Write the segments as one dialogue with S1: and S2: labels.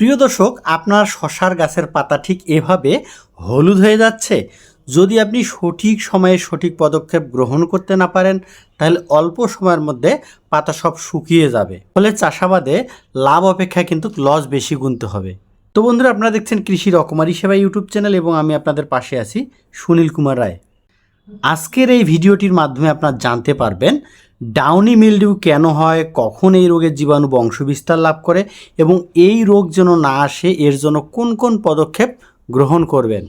S1: প্রিয় দর্শক, আপনার শশার গাছের পাতা ঠিক এভাবে হলুদ হয়ে যাচ্ছে। যদি আপনি সঠিক সময়ে সঠিক পদক্ষেপ গ্রহণ করতে না পারেন, তাহলে অল্প সময়ের মধ্যে পাতা সব শুকিয়ে যাবে। ফলে চাষাবাদে লাভ অপেক্ষা কিন্তু লস বেশি গুনতে হবে। তো বন্ধুরা, আপনারা দেখছেন কৃষি রকমারি সেবা ইউটিউব চ্যানেল এবং আমি আপনাদের পাশে আছি সুনীল কুমার রায়। আজকের এই ভিডিওটির মাধ্যমে আপনারা জানতে পারবেন ডাউনি মিলডিউ কেন হয়, কখন এই রোগের জীবাণু বংশবিস্তার লাভ করে এবং এই রোগ যেন না আসে, এর জন্য কোন কোন পদক্ষেপ গ্রহণ করবেন?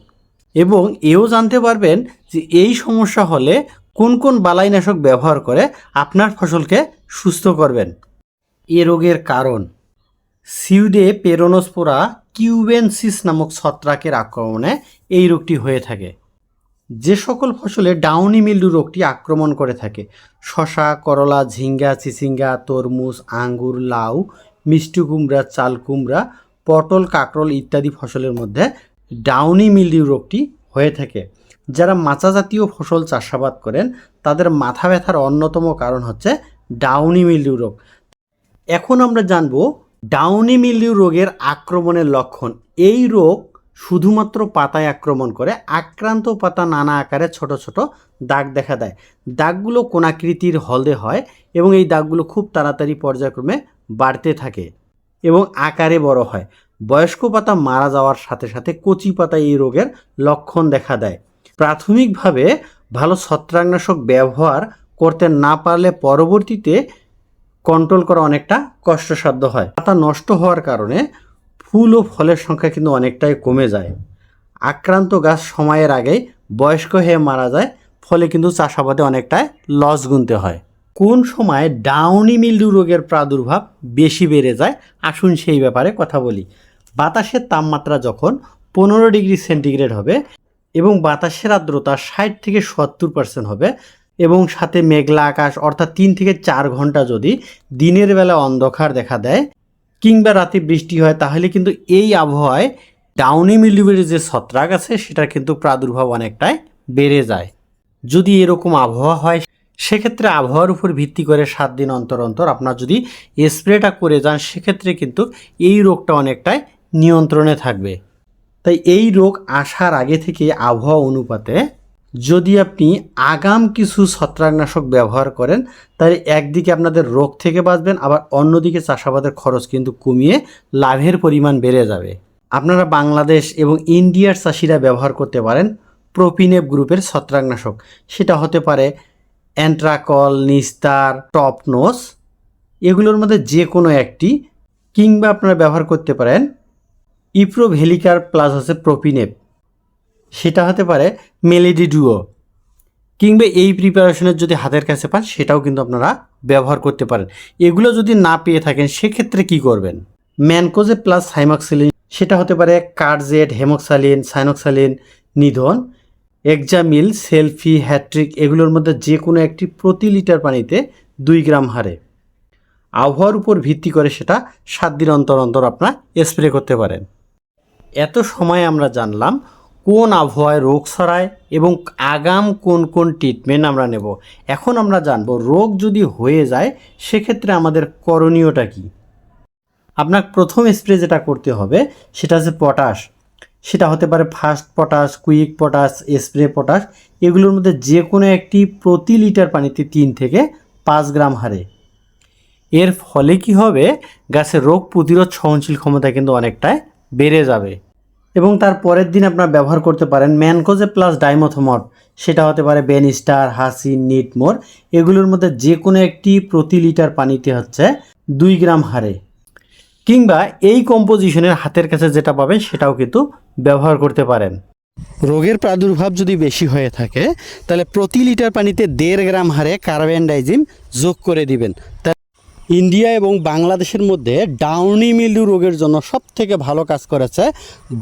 S1: এবং এও জানতে পারবেন যে এই সমস্যা হলে কোন কোন বালাইনাশক ব্যবহার করে আপনার ফসলকে সুস্থ করবেন। এ রোগের কারণ, সিউডে পেরোনোস্পোরা কিউবেনসিস নামক ছত্রাকের আক্রমণে এই রোগটি হয়ে থাকে। যে সকল ফসলে ডাউনি মিল্ডু রোগটি আক্রমণ করে থাকে, শশা, করলা, ঝিঙ্গা, চিচিঙ্গা, তরমুজ, আঙ্গুর, লাউ, মিষ্টি কুমড়া, চাল কুমড়া, পটল, কাঁকরোল ইত্যাদি ফসলের মধ্যে ডাউনি মিল্ডিউ রোগটি হয়ে থাকে। যারা মাচা জাতীয় ফসল চাষাবাদ করেন, তাদের মাথা ব্যথার অন্যতম কারণ হচ্ছে ডাউনি মিল্ডিউ রোগ। এখন আমরা জানব ডাউনি মিল্ডিউ রোগের আক্রমণের লক্ষণ। এই রোগ শুধুমাত্র পাতায় আক্রমণ করে আক্রান্ত পাতা নানা আকারে ছোট ছোট দাগ দেখা দেয়। দাগগুলো কোনাকৃতির হলদে হয় এবং এই দাগগুলো খুব তাড়াতাড়ি পর্যায়ক্রমে বাড়তে থাকে এবং আকারে বড় হয়। বয়স্ক পাতা মারা যাওয়ার সাথে সাথে কচি পাতা এই রোগের লক্ষণ দেখা দেয়। প্রাথমিকভাবে ভালো ছত্রাকনাশক ব্যবহার করতে না পারলে পরবর্তীতে কন্ট্রোল করা অনেকটা কষ্টসাধ্য হয়। পাতা নষ্ট হওয়ার কারণে ফুল ও ফলের সংখ্যা কিন্তু অনেকটাই কমে যায়। আক্রান্ত গাছ সময়ের আগেই বয়স্ক হয়ে মারা যায়, ফলে কিন্তু চাষাবাদে অনেকটাই লস গুনতে হয়। কোন সময় ডাউনি মিল্ডু রোগের প্রাদুর্ভাব বেশি বেড়ে যায়, আসুন সেই ব্যাপারে কথা বলি। বাতাসের তাপমাত্রা যখন পনেরো ডিগ্রি সেন্টিগ্রেড হবে এবং বাতাসের আর্দ্রতা ষাট থেকে সত্তর পার্সেন্ট হবে এবং সাথে মেঘলা আকাশ অর্থাৎ তিন থেকে চার ঘণ্টা যদি দিনের বেলা অন্ধকার দেখা দেয় কিংবা রাতে বৃষ্টি হয়, তাহলে কিন্তু এই আবহাওয়ায় ডাউনি মিলিউয়ের যে ছত্রাক আছে, সেটার কিন্তু প্রাদুর্ভাব অনেকটাই বেড়ে যায়। যদি এরকম আবহাওয়া হয়, সেক্ষেত্রে আবহাওয়ার উপর ভিত্তি করে সাত দিন অন্তর অন্তর আপনার যদি স্প্রেটা করে যান, সেক্ষেত্রে কিন্তু এই রোগটা অনেকটাই নিয়ন্ত্রণে থাকবে। তাই এই রোগ আসার আগে থেকে আবহাওয়া অনুপাতে যদি আপনি আগাম কিছু ছত্রাকনাশক ব্যবহার করেন, তাহলে একদিকে আপনাদের রোগ থেকে বাঁচবেন, আবার অন্যদিকে চাষাবাদের খরচ কিন্তু কমিয়ে লাভের পরিমাণ বেড়ে যাবে। আপনারা বাংলাদেশ এবং ইন্ডিয়ার চাষিরা ব্যবহার করতে পারেন প্রোপিনেপ গ্রুপের ছত্রাকনাশক। সেটা হতে পারে অ্যান্ট্রাকল, নিস্তার, টপনোস, এগুলোর মধ্যে যে কোনো একটি, কিংবা আপনারা ব্যবহার করতে পারেন ইপ্রোভেলিকার প্লাস হচ্ছে প্রোপিনেপ। সেটা হতে পারে মেলেডি ডুও কিংবা এই প্রিপারেশনের যদি হাতের কাছে পান, সেটাও কিন্তু আপনারা ব্যবহার করতে পারেন। এগুলো যদি না পেয়ে থাকেন, সেক্ষেত্রে কি করবেন? ম্যানকোজে প্লাস সাইমক্সিলিন সেটা হতে পারে কার্জেট হেমক্সালিন সাইনক্সালিন নিধন এক্সামিল সেলফি হ্যাট্রিক এগুলোর মধ্যে যে কোনো একটি প্রতি লিটার পানিতে দুই গ্রাম হারে। আবহাওয়ার উপর ভিত্তি করে সেটা সাত দিন অন্তর অন্তর আপনার স্প্রে করতে পারেন। এত সময় আমরা জানলাম কোন আবহাওয়ায় রোগ ছড়ায় এবং আগাম কোন কোন ট্রিটমেন্ট আমরা নেব? এখন আমরা জানব রোগ যদি হয়ে যায়, সেক্ষেত্রে আমাদের করণীয়টা কি? আপনার প্রথম স্প্রে যেটা করতে হবে, সেটা হচ্ছে পটাশ সেটা হতে পারে fast potash quick potash spray potash এগুলোর মধ্যে যে কোনো একটি প্রতি লিটার পানিতে তিন থেকে পাঁচ গ্রাম হারে। এর ফলে কি হবে? গাছের রোগ প্রতিরোধ সহনশীল ক্ষমতা কিন্তু অনেকটাই বেড়ে যাবে। এবং তার পরের দিন আপনারা ব্যবহার করতে পারেন ম্যানকোজে প্লাস ডাইমোথোমট সেটা হতে পারে বেনিস্টার হাসি নিটমোর এগুলোর মধ্যে যে কোনো একটি প্রতি লিটার পানিতে হচ্ছে দুই গ্রাম হারে কিংবা এই কম্পোজিশনের হাতের কাছে যেটা পাবেন সেটাও কিন্তু ব্যবহার করতে পারেন। রোগের প্রাদুর্ভাব যদি বেশি হয়ে থাকে, তাহলে প্রতি লিটার পানিতে দেড় গ্রাম হারে কার্বেন্ডাইজিম যোগ করে দিবেন। ইন্ডিয়া এবং বাংলাদেশের মধ্যে ডাউনি মিল্ডু রোগের জন্য সব থেকে ভালো কাজ করেছে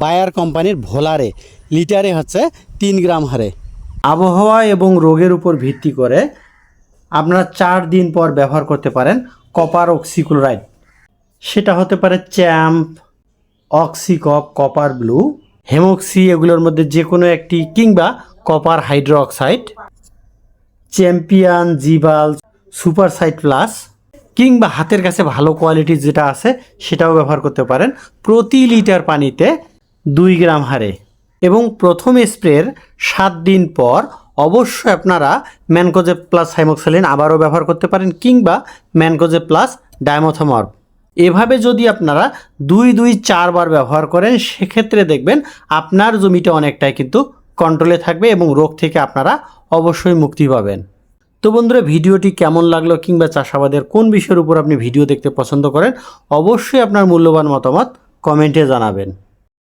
S1: বায়ার কোম্পানির ভোলারে। লিটারে হচ্ছে তিন গ্রাম হারে। আবহাওয়া এবং রোগের উপর ভিত্তি করে আপনারা চার দিন পর ব্যবহার করতে পারেন কপার অক্সিক্লোরাইড। সেটা হতে পারে চ্যাম্প, অক্সিকপ, কপার ব্লু, হেমক্সি এগুলোর মধ্যে যে কোনো একটি কিংবা কপার হাইড্রোক্সাইড, চ্যাম্পিয়ন জিবাল, সুপারসাইট প্লাস কিংবা হাতের কাছে ভালো কোয়ালিটির যেটা আছে, সেটাও ব্যবহার করতে পারেন। প্রতি লিটার পানিতে দুই গ্রাম হারে এবং প্রথম স্প্রের সাত দিন পর অবশ্যই আপনারা ম্যানকোজে প্লাস হাইমোক্সালিন আবারও ব্যবহার করতে পারেন, কিংবা ম্যানকোজে প্লাস ডায়মোথোমর্ব। এভাবে যদি আপনারা দুই দুই চারবার ব্যবহার করেন, সেক্ষেত্রে দেখবেন আপনার জমিটা অনেকটাই কিন্তু কন্ট্রোলে থাকবে এবং রোগ থেকে আপনারা অবশ্যই মুক্তি পাবেন। তো বন্ধুরা, ভিডিওটি কেমন লাগল কিংবা চাষাবাদের কোন বিষয়ের উপর আপনি ভিডিও দেখতে পছন্দ করেন, অবশ্যই আপনার মূল্যবান মতামত কমেন্টে জানাবেন।